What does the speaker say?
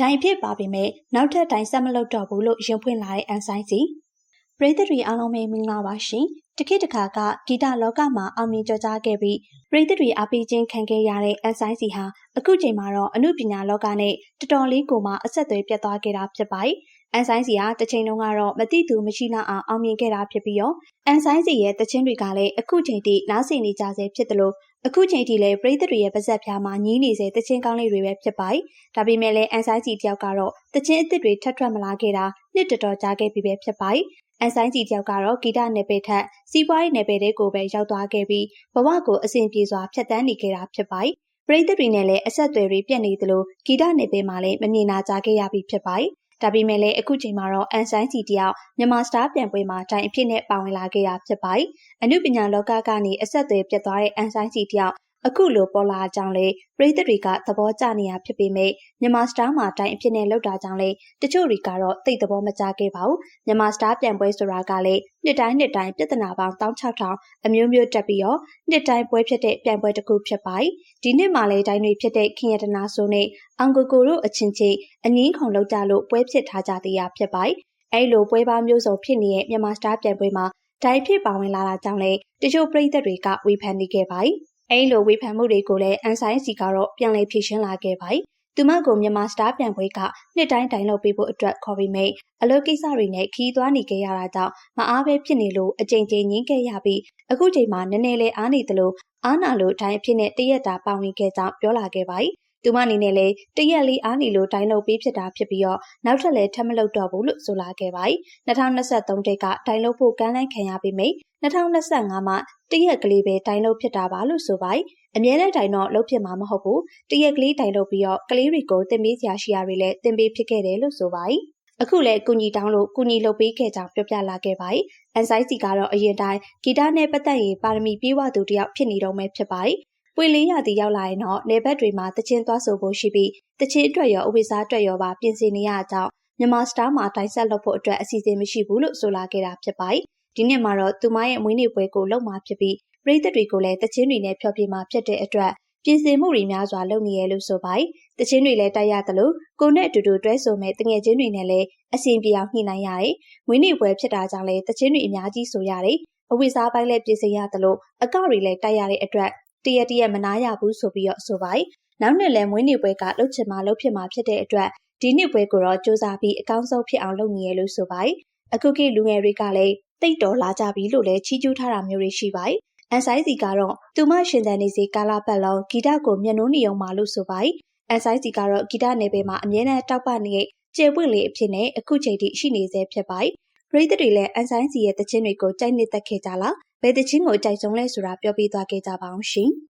ဒိုင်ဖြစ်ပါပေမဲ့နောက်ထပ်ဒိုင်ဆက်မလုပ်တော့ဘူးလို့ရင်ဖွင့်လာတဲ့အန်ဆိုင်စီပရိသတ်တွေအားလုံးပဲမင်္ဂလာပါရှင်တခေတ်တခါကဂီတလောကမှာအောင်မြင်ကျော်ကြားခဲ့ပြီးပရိသတ်တွေအားပေးခြင်းခံခဲ့ရတဲ့အန်ဆိုင်စီဟာအခုချိန်မှာတော့အမှုပညာလောကနဲ့တော်တော်လေးကိုမှအဆက်အသွယ်ပြတ်သွားခဲ့တာဖြစ်ပါတယ် အန်ဆိုင်စီဟာတစ်ချိန်လုံးကတော့မတိသူမရှိလောက်အောင်အောင်မြင်ခဲ့တာဖြစ်ပြီးတော့အန်ဆိုင်စီရဲ့တခြင်းတွေကလည်းအခုချိန်ထိနားဆင်နေကြဆဲဖြစ်တယ်လို့အခုချိန်ထိလည်းပရိသတ်တွေရဲ့ပါဇက်ဖျားမှာညီးနေစေတခြင်းကောင်းလေးတွေပဲဖြစ်ပါတယ်။ဒါပေမဲ့လည်းအန်ဆိုင်စီတယောက်ကတော့တခြင်းအစ်စ်တွေထပ်ထွက်မလာခဲ့တာနှစ်တော်တော်ကြာခဲ့ပြီပဲဖြစ်ပါတယ်။အန်ဆိုင်စီတယောက်ကတော့ဂီတနယ်ပယ်ထက်စီးပွားရေးနယ်ပယ်တွေကိုပဲရောက်သွားခဲ့ပြီးဘဝကိုအစဉ်ပြေစွာဖျက်ဆီးနေခဲ့တာဖြစ်ပါတယ်။ပရိသတ်တွေနဲ့လည်းအဆက်အသွယ်တွေပြတ်နေသလိုဂီတနယ်ပယ်မှာလည်းမမြင်နာကြခဲ့ရပြီဖြစ်ပါတယ်။ ဒါပေမဲ့လည်းအခုချိန်မှာတော့အန်ဆိုင်စီတယောက်မြန်မာစတားပြန်ပွဲမှာတိုင်အဖြစ်နဲ့ပါဝင်လာခဲ့တာဖြစ်ပါတယ်။အနုပညာလောကကနေအဆက်အသွယ်ပြတ်သွားတဲ့အန်ဆိုင်စီတယောက် အခုလိုပေါ်လာကြောင်းလေပရိသတ်တွေကသဘောကျနေရဖြစ်ပေမဲ့မြန်မာစတားမှာတိုင်အဖြစ်နဲ့လောက်တာကြောင့်လေတချို့တွေကတော့သိသဘောမကျခဲ့ပါဘူးမြန်မာစတားပြန်ပွဲဆိုတာကလေနှစ်တိုင်းနှစ်တိုင်းပြဿနာပေါင်း16000အမျိုးမျိုးတက်ပြီးတော့နှစ်တိုင်းပွဲဖြစ်တဲ့ပြန်ပွဲတစ်ခုဖြစ်ပါတယ်ဒီနှစ်မှာလေတိုင်းတွေဖြစ်တဲ့ခင်ရတနာဆိုနဲ့အောင်ကိုကိုတို့အချင်းချင်းအငင်းခုံလောက်ကြလို့ပွဲဖြစ်ထားကြသေးတာဖြစ်ပါတယ်အဲလိုပွဲပေါင်းမျိုးစုံဖြစ်နေတဲ့မြန်မာစတားပြန်ပွဲမှာတိုင်ဖြစ်ပါဝင်လာတာကြောင့်လေတချို့ပရိသတ်တွေကဝေဖန်နေခဲ့ပါတယ် အဲလိုဝေဖန်မှုတွေကိုလည်းအန်ဆိုင်စီကတော့ပြန်လည်ဖြေရှင်းလာခဲ့ပါတယ်။သူမကိုမြန်မာစတားပြန်ပွဲကနှစ်တိုင်းတိုင်လုပ်ပေးဖို့အတွက်ခေါ်ပြီးမိတ်အလုပ်ကိစ္စတွေနဲ့ခီးသွားနေခဲ့ရတာကြောင့်မအားပဲဖြစ်နေလို့အကြိမ်ကြိမ်ငင်းခဲ့ရပြီးအခုချိန်မှာနည်းနည်းလေးအားနေသလိုအားနာလို့တိုင်းအဖြစ်နဲ့တရက်တာပါဝင်ခဲ့ကြောင်းပြောလာခဲ့ပါတယ်။ သူမအနေနဲ့လည်းတရက်လေးအားနေလို့တိုင်းလုပ်ပေးဖြစ်တာဖြစ်ပြီးတော့နောက်ထပ်လည်းထပ်မလုပ်တော့ဘူးလို့ဆိုလာခဲ့ပါတယ်။2023တက်ကတိုင်းလုပ်ဖို့ကမ်းလှမ်းခံရပြီးမိတ်2025မှာတရက်ကလေးပဲတိုင်လို့ဖြစ်တာပါလို့ဆိုပါတယ်။အမြဲတမ်းတိုင်တော့လုပ်ဖြစ်မှာမဟုတ်ဘူး။တရက်ကလေးတိုင်လို့ပြီးတော့ကလေးတွေကိုတင်ပေးစရာရှိရတွေလည်းတင်ပေးဖြစ်ခဲ့တယ်လို့ဆိုပါတယ်။အခုလည်းကုညီတောင်းလို့ကုညီလုပ်ပေးခဲ့ကြောင်းပြောပြလာခဲ့ပါတယ်။အန်ဆိုင်စီကတော့အရင်တိုင်းဂီတနဲ့ပတ်သက်ရင်ပါရမီပြေးဝသူတယောက်ဖြစ်နေတော့မှဖြစ်ပါတယ်။ ပွေလေးရသည်ရောက်လာရင်တော့နေဘက်တွေမှာတချင်းသွားဆိုဖို့ရှိပြီးတချင်းအတွက်ရောအဝိစားအတွက်ရောပါပြင်ဆင်နေရကြောင်းမြန်မာစတားမှာတိုင်ဆက်လုပ်ဖို့အတွက်အစီအစဉ်မရှိဘူးလို့ဆိုလာခဲ့တာဖြစ်ပါတယ်ဒီနှစ်မှာတော့သူမရဲ့မွေးနေ့ပွဲကိုလုပ်မှာဖြစ်ပြီးပရိသတ်တွေကိုလည်းတချင်းတွေနဲ့ဖျော်ဖြေမှာဖြစ်တဲ့အတွက်ပြင်ဆင်မှုတွေများစွာလုပ်နေရလို့ဆိုပါတယ်။တချင်းတွေလည်းတိုက်ရသလိုကိုနဲ့အတူတူတွဲဆိုမဲ့တငယ်ချင်းတွေနဲ့လည်းအဆင်ပြေအောင်ညှိနှိုင်းရတယ်။မွေးနေ့ပွဲဖြစ်တာကြောင့်လည်းတချင်းတွေအများကြီးဆိုရတယ်။အဝိစားပိုင်းလည်းပြင်ဆင်ရသလိုအကောက်တွေလည်းတိုက်ရတဲ့အတွက် တရတရမနာရဘူးဆိုပြီးတော့ဆိုပါတယ်။နောက်နှစ်လည်းမွေးနေ့ပွဲကလှုပ်ချင်မှလှုပ်ဖြစ်မှာဖြစ်တဲ့အတွက်ဒီနှစ်ပွဲကိုတော့စူးစမ်းပြီးအကောင်းဆုံးဖြစ်အောင်လုပ်နေရလို့ဆိုပါတယ်။အခုခေတ်လူငယ်တွေကလည်းတိတ်တော်လာကြပြီလို့လည်းချီးကျူးထားတာမျိုးတွေရှိပါတယ်။အန်ဆိုင်စီကတော့သူမရှင်တန်နေစီကာလာပတ်လုံးဂီတကိုမျက်နှာနေအောင်ပါလို့ဆိုပါတယ်။အန်ဆိုင်စီကတော့ဂီတနယ်ပယ်မှာအမြဲတမ်းတောက်ပနေတဲ့ကျေပွင့်လေးအဖြစ်နဲ့အခုချိန်ထိရှိနေသေးဖြစ်ပါတယ်။ပ ရိသတ်တွေလည်းအန်ဆိုင်စီရဲ့တခြင်းတွေကိုကြိုက်နှစ်သက်ခဲ့ကြလား။ဘယ်တခြင်းကိုကြိုက်ဆုံးလဲဆိုတာပြောပြသွားခဲ့ကြပါအောင်ရှင်။